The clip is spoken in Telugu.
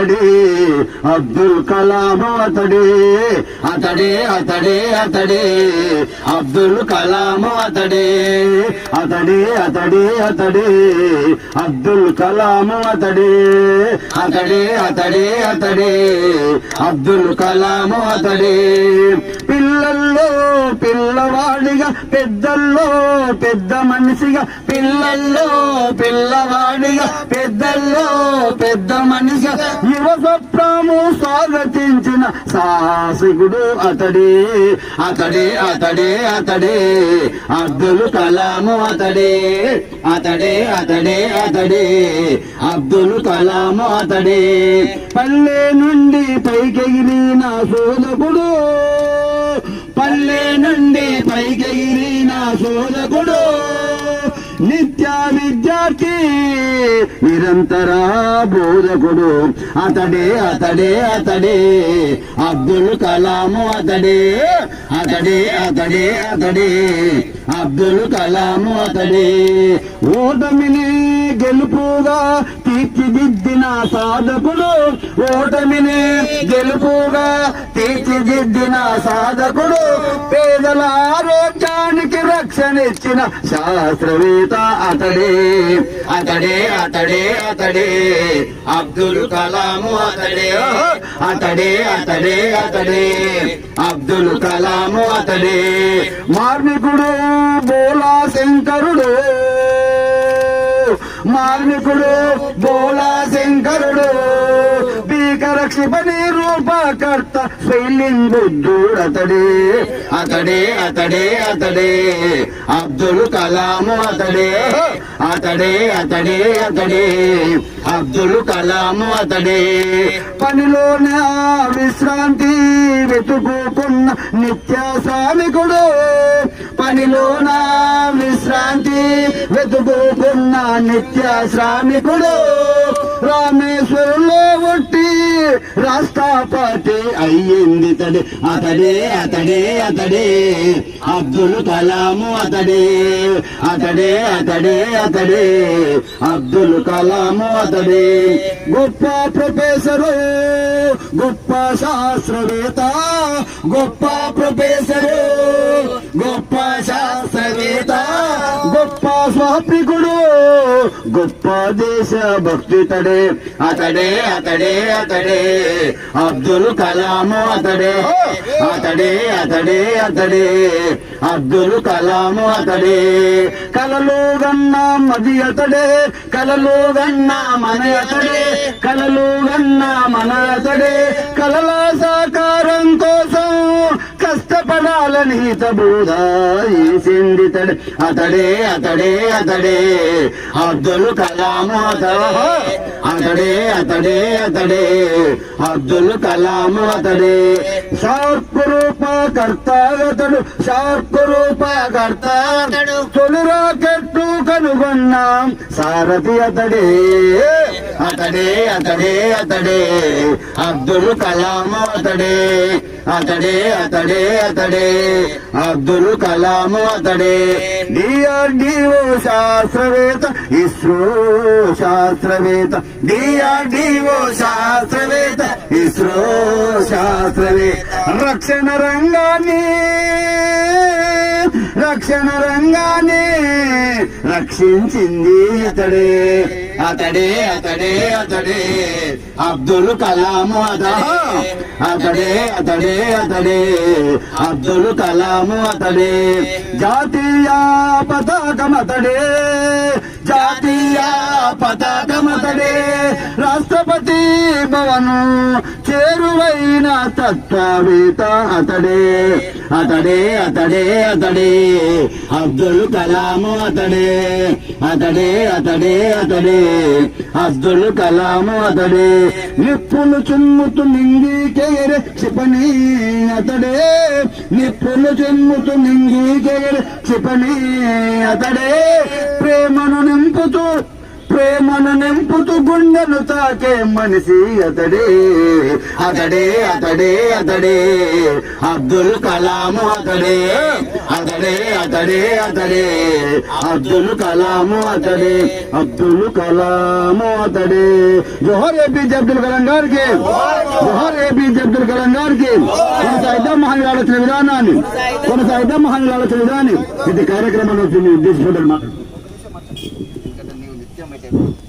అతడే అబ్దుల్ కలాం అతడే అతడే అతడే అతడే అబ్దుల్ కలాం అతడే అతడే అతడే అతడే అబ్దుల్ కలాం అతడే అతడే అతడే అతడే అబ్దుల్ కలాం అతడే. పెద్దల్లో పెద్ద మనిషిగా పిల్లల్లో పిల్లవాడిగా పెద్దల్లో పెద్ద మనిషిగా యువ స్వప్నము స్వాగతించిన సాహసికుడు అతడే అతడే అతడే అతడే. అబ్దుల్ కలాము అతడే అతడే అతడే అతడే. అబ్దుల్ కలాము అతడే. పల్లె నుండి పైకెగిరిన సోదకుడు పల్లె నుండి పైకెగిరిన సోదకుడు నిత్య విద్యార్థి నిరంతర బోధకుడు. అతడే అతడే అతడే. అబ్దుల్ కలాము అతడే అతడే అతడే అతడే. అబ్దుల్ కలాము అతడే. ఓటమిని గెలుపుగా తీర్చిదిద్దిన సాధకుడు. ఓటమిని గెలుపుగా తీర్చిదిద్దిన సాధకుడు. ప్రజల ఆరోగ్యానికి రక్షణ ఇచ్చిన శాస్త్రవేత్త అతడే. అతడే అతడే అతడే. అబ్దుల్ కలాము అతడే. అతడే అతడే అతడే. అబ్దుల్ కలాము అతడే. మార్మికుడు బోలా శంకరుడు. మార్మికుడు బోలా శంకరుడు. భీకర రూపకర్త శైలిం బుద్ధుడు అతడే అతడే అతడే. అతడే అబ్దుల్ కలాము అతడే. అతడే అతడే అతడే. అబ్దుల్ కలాము అతడే. పనిలోన విశ్రాంతి వెతుకుకున్న నిత్య సామికుడు పనిలోన విశ్రాంతి వెతుకుకున్న నిత్య శ్రామికుడు రామేశ్వరంలో ఒట్టి రాష్ట్రపతి అయ్యింది తడే. అతడే అతడే అతడే. అబ్దుల్ కలాము అతడే. అతడే అతడే అతడే. అబ్దుల్ కలాము అతడే. గొప్ప ప్రొఫెసరు గొప్ప శాస్త్రవేత్త గొప్ప ప్రొఫెసరు గొప్ప శాస్త్రవేత్త గొప్ప స్వామికుడు గొప్ప దేశ భక్తితడే అతడే అతడే అతడే. అబ్దుల్ కలాము అతడే అతడే అతడే అతడే. అబ్దుల్ కలాము అతడే. కలలు గన్న మది అతడే కలలు గన్న మన అతడే. కలలు గన్న మన అతడే. కలల సాకారం కోసం కష్టపడాలని హితబోధ అతడే అతడే అతడే. అబ్దుల్ కలాము అతడే. అతడే అతడే అబ్దుల్ కలాము అతడే. షార్ప్ రూపకర్త అతడు షార్ప్ రూపకర్త అతడు. తొలి రాకెట్టు కనుగొన్నాం సారథి అతడే. అతడే అతడే అతడే అబ్దుల్ కలాము అతడే అతడే అతడే అతడే అబ్దుల్ కలాము అతడే. డిఆర్డిఓ శాస్త్రవేత్త ఇస్రో శాస్త్రవేత్త డిఆర్డిఓ శాస్త్రవేత్త ఇస్రో శాస్త్రవేత్త. రక్షణ రంగాన్ని రక్షణ రంగానే రక్షించింది అతడే. అతడే అతడే అతడే. అబ్దుల్ కలాము అదా అతడే అతడే అతడే. అబ్దుల్ కలాము అతడే. జాతీయ పతాకం అతడే. జాతీయ పతాకం అతడే. రాష్ట్రపతి భవను చేరువైన తత్వవేత్త అతడే. అతడే అతడే అతడే. అబ్దుల్ కలాము అతడే. అతడే అతడే అతడే. అబ్దుల్ కలాము అతడే. నిప్పులు చిమ్ముతు నింగి కేర క్షిపణి అతడే. నిప్పులు చిమ్ముతు నింగి కేర క్షిపణి అతడే. ప్రేమను నింపుతూ ప్రేమను నింపుతూ గుండెను తాకే మనిషి అతడే. అతడే అతడే అతడే. అబ్దుల్ కలాం అతడే. అతడే అతడే అతడే. అబ్దుల్ కలాము అతడే. అబ్దుల్ కలాము అతడే. జోహర్ ఏపీజే అబ్దుల్ కలాం గారికి. జోహర్ ఏపీజే అబ్దుల్ కలాం గారికి కొనసాగిద్దాం మహాన్ ఆలోచన విధానాన్ని. కొనసాగిద్దాం మహాన్ ఆలోచన విధానం ఇది కార్యక్రమాన్ని ఉద్దేశించబడ్డారు Thank you.